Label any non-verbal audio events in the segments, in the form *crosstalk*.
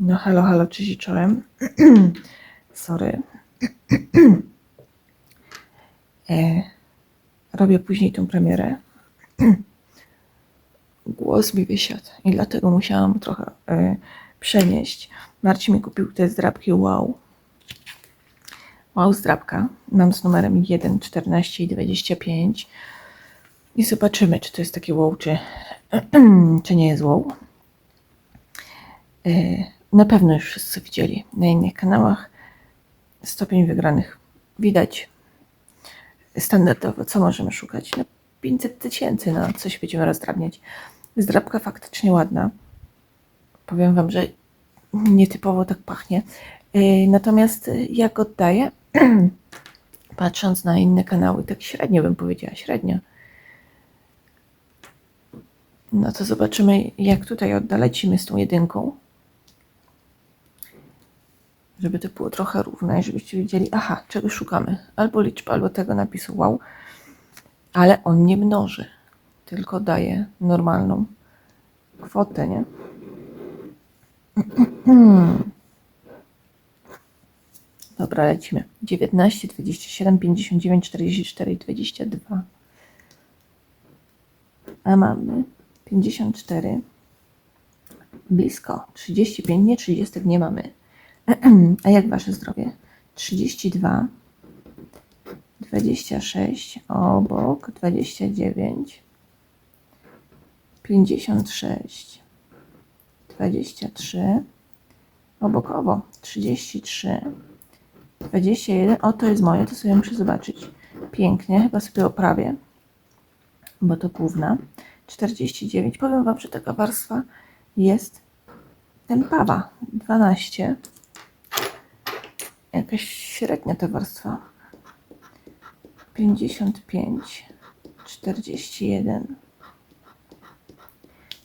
No halo, halo, cześć czołem. *clears throat* Sorry. *clears throat* e, robię później tą premierę. *clears throat* Głos mi wysiadł i dlatego musiałam trochę e, przenieść. Marcin mi kupił te zdrabki wow. Wow zdrabka. Mam z numerem 1, 14 i 25. I zobaczymy, czy to jest takie wow, czy, czy nie jest wow. E, Na pewno już wszyscy widzieli na innych kanałach stopień wygranych. Widać standardowo, co możemy szukać. No 500 tysięcy, no coś będziemy rozdrabniać. Zdrabka faktycznie ładna. Powiem Wam, że nietypowo tak pachnie. E, Natomiast jak oddaję, *clears throat* patrząc na inne kanały, tak średnio bym powiedziała, średnio. No to zobaczymy, jak tutaj odda. Lecimy z tą jedynką. Żeby to było trochę równe i żebyście wiedzieli, aha, czego szukamy. Albo liczba, albo tego napisu wow. Ale on nie mnoży, tylko daje normalną kwotę, nie? *clears throat* Dobra, lecimy. 19, 27, 59, 44 i 22. A mamy 54. Blisko. 35, nie 30 nie mamy. *clears throat* A jak wasze zdrowie? 32, 26, obok 29, 56, 23, obokowo 33, 21. O, to jest moje, to sobie muszę zobaczyć. Pięknie, chyba sobie oprawię, bo to główna. 49. Powiem Wam, że taka warstwa jest tępawa. 12. Jakaś średnia ta warstwa. 55. 41.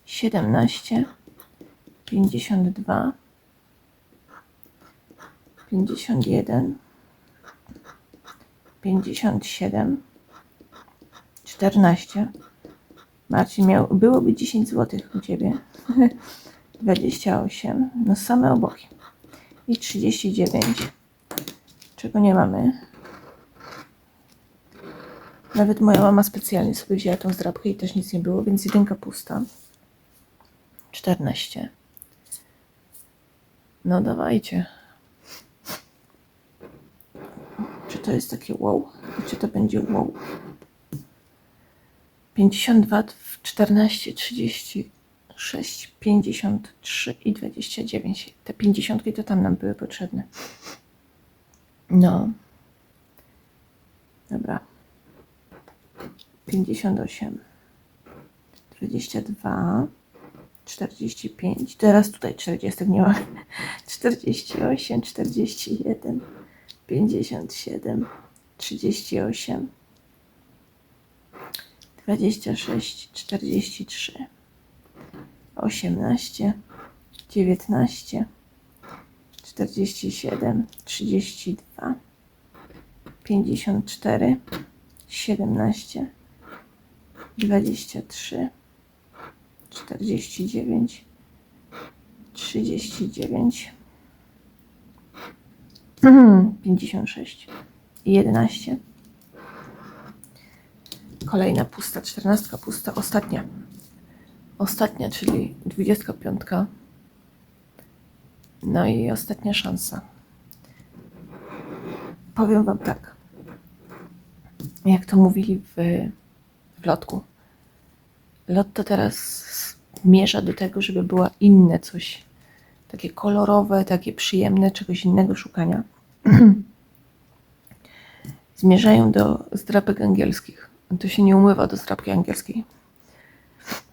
17. 52. 51. 57. 14. Marcin miał, byłoby 10 zł u Ciebie. *laughs* 28. No same oboki. I 39. Czego nie mamy? Nawet moja mama specjalnie sobie wzięła tą zdrabkę i też nic nie było, więc jedynka pusta. 14. No dawajcie. Czy to jest takie wow? Czy to będzie wow? 52, 14, 36, 53 i 29. Te 50 to tam nam były potrzebne. No. Dobra. 58, 22, 45. Teraz tutaj 40 nie ma. 48, 41, 57, 38. 26, 43, 18, 19, 47, 32, 54, 17, 23, 49, 39, 56 i 11. Kolejna pusta, czternastka pusta, ostatnia. Ostatnia, czyli dwudziestka piątka. No i ostatnia szansa. Powiem Wam tak. Jak to mówili w, w lotku. Lotto teraz zmierza do tego, żeby była inne coś. Takie kolorowe, takie przyjemne, czegoś innego szukania. *clears throat* Zmierzają do zdrapek angielskich. To się nie umywa do zdrapki angielskiej.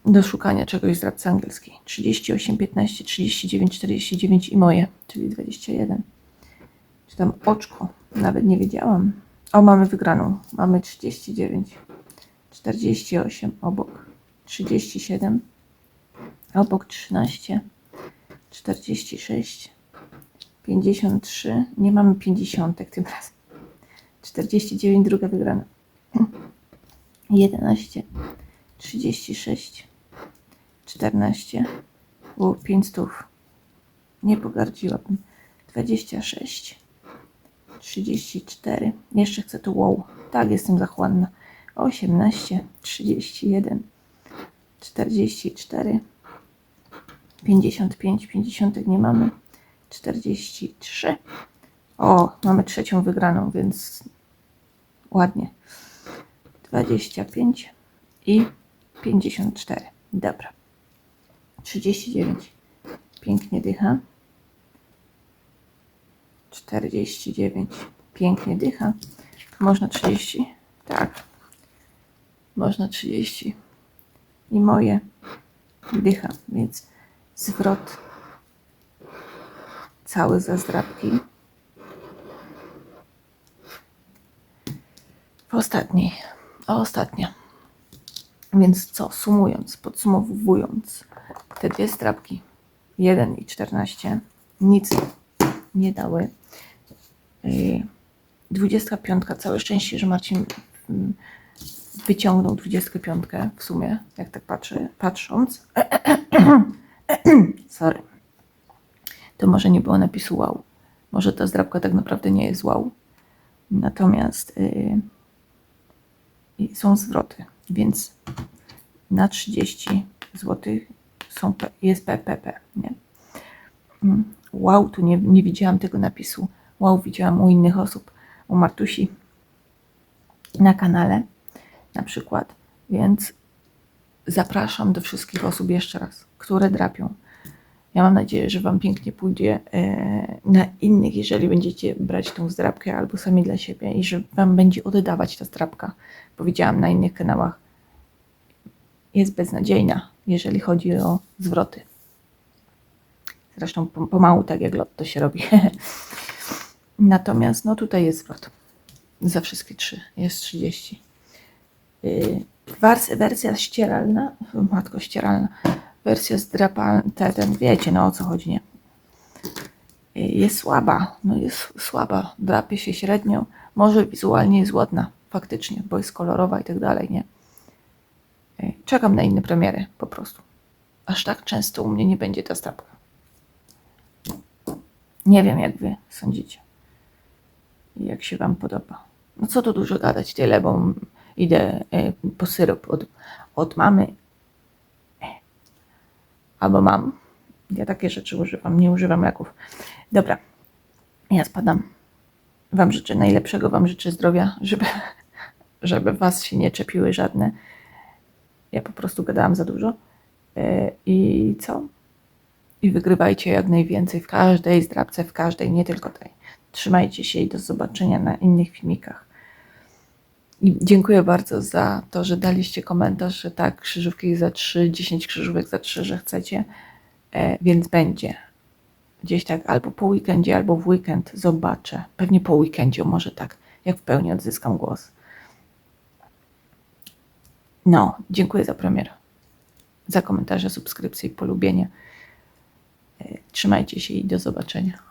Do szukania czegoś w zdrapce angielskiej. 38, 15, 39, 49 i moje, czyli 21. Czy tam oczko, nawet nie wiedziałam. O, mamy wygraną. Mamy 39, 48 obok, 37, obok 13, 46, 53. Nie mamy 50 tym razem. 49, druga wygrana. *clears throat* 11, 36, 14, było 5 stów. Nie pogardziłabym. 26. 34. Jeszcze chcę tu wow. Tak, jestem zachłanna. 18. 31. 44. 55. 50 nie mamy. 43. O, mamy trzecią wygraną, więc ładnie. 25 i 54. Dobra. 39. Pięknie dycha. 49. Pięknie dycha. Można 30. Tak. Można 30. I moje dycha, więc zwrot cały za zdrabki. W ostatniej. Ostatnia. Więc co, sumując, podsumowując, te dwie strapki, 1 i 14, nic nie dały. Yy, 25, całe szczęście, że Marcin mm, wyciągnął 25 w sumie, jak tak patrzę, patrząc. *clears throat* Sorry. To może nie było napisu wow. Może ta zdrabka tak naprawdę nie jest wow. Natomiast yy, są zwroty, więc na 30 zł są, jest PPP. Nie? Mm, Wow, tu nie, nie widziałam tego napisu. Wow, widziałam u innych osób, u Martusi na kanale na przykład. Więc zapraszam do wszystkich osób jeszcze raz, które drapią. Ja mam nadzieję, że Wam pięknie pójdzie e, na innych, jeżeli będziecie brać tą zdrabkę albo sami dla siebie i że Wam będzie oddawać ta zdrabka. Powiedziałam na innych kanałach, jest beznadziejna, jeżeli chodzi o zwroty. Zresztą pom- pomału, tak jak lotto się robi. *laughs* Natomiast no tutaj jest zwrot. Za wszystkie trzy. Jest 30. Yy, wars- wersja ścieralna, matko ścieralna, wersja zdrapalna, ten, wiecie no o co chodzi, nie? Yy, Jest słaba, no jest słaba, drapie się średnio, może wizualnie jest ładna, faktycznie, bo jest kolorowa i tak dalej, nie? Czekam na inne premiery, po prostu. Aż tak często u mnie nie będzie ta strapka. Nie wiem, jak wy sądzicie. Jak się wam podoba. No co tu dużo gadać, tyle, bo idę e, po syrop od, od mamy. E, Albo mam. Ja takie rzeczy używam, nie używam leków. Dobra, ja spadam. Wam życzę najlepszego, wam życzę zdrowia, żeby, *laughs* żeby was się nie czepiły żadne. Ja po prostu gadałam za dużo. E, I co? I wygrywajcie jak najwięcej w każdej zdrabce, w każdej, nie tylko tej. Trzymajcie się i do zobaczenia na innych filmikach. I dziękuję bardzo za to, że daliście komentarz, że tak, krzyżówki za 3, 10 krzyżówek za 3, że chcecie, e, więc będzie. Gdzieś tak albo po weekendzie, albo w weekend zobaczę. Pewnie po weekendzie, może tak, jak w pełni odzyskam głos. No, dziękuję za premierę, za komentarze, subskrypcje i polubienie. E, Trzymajcie się i do zobaczenia.